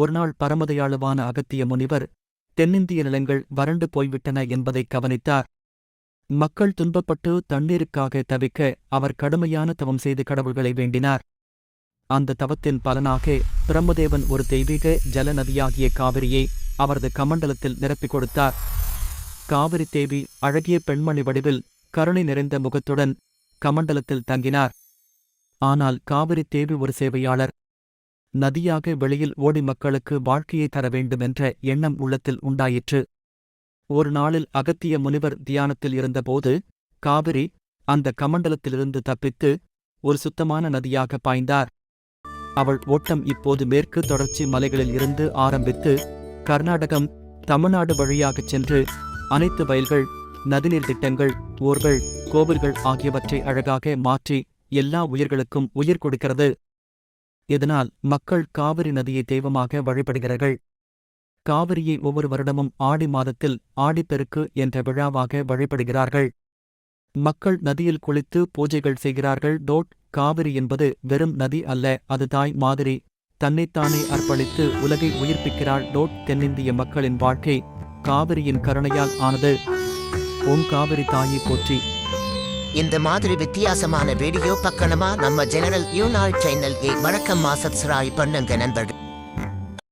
ஒருநாள் பரமதையாளுவான அகத்திய முனிவர் தென்னிந்திய நிலங்கள் வறண்டு போய்விட்டன என்பதை கவனித்தார். மக்கள் துன்பப்பட்டு தண்ணீருக்காக தவிக்க அவர் கடுமையான தவம் செய்து கடவுள்களை வேண்டினார். அந்த தவத்தின் பலனாக பிரம்மதேவன் ஒரு தெய்வீக ஜல நதியாகிய காவிரியை அவரது கமண்டலத்தில் நிரப்பிக் கொடுத்தார். காவிரி தேவி அழகிய பெண்மணி வடிவில் கருணை நிறைந்த முகத்துடன் கமண்டலத்தில் தங்கினார். ஆனால் காவிரி தேவி ஒரு சேவையாளர் நதியாக வெளியில் ஓடி மக்களுக்கு வாழ்க்கையை தர வேண்டுமென்ற எண்ணம் உள்ளத்தில் உண்டாயிற்று. ஒரு நாளில் அகத்திய முனிவர் தியானத்தில் இருந்தபோது காவிரி அந்த கமண்டலத்திலிருந்து தப்பித்து ஒரு சுத்தமான நதியாக பாய்ந்தார். அவள் ஓட்டம் இப்போது மேற்கு தொடர்ச்சி மலைகளில் இருந்து ஆரம்பித்து கர்நாடகம் தமிழ்நாடு வழியாகச் சென்று அனைத்து வயல்கள் நதிநீர் திட்டங்கள் ஊர்கள் கோவில்கள் ஆகியவற்றை அழகாக மாற்றி எல்லா உயிர்களுக்கும் உயிர் கொடுக்கிறது. இதனால் மக்கள் காவிரி நதியை தெய்வமாக வழிபடுகிறார்கள். காவிரியை ஒவ்வொரு வருடமும் ஆடி மாதத்தில் ஆடிப்பெருக்கு என்ற விழாவாக வழிபடுகிறார்கள். மக்கள் நதியில் குளித்து பூஜைகள் செய்கிறார்கள். டோட் காவிரி என்பது வெறும் நதி அல்ல அது தாய் மாதிரி. தன்னைத்தானே அர்ப்பணித்து உலகை உயிர்ப்பிக்கிறாள் டோட் தென்னிந்திய மக்களின் வாழ்க்கை. காவிரியின் கருணையால் ஆனது. ஓம் காவிரி தாயை போற்றி. இந்த மாதிரி வித்தியாசமான வீடியோ பக்கணமா நம்ம ஜெனரல் யூனால் சேனல் வணக்கம் சப்ஸ்கிரைப் பண்ணுங்க நண்பர்கள்.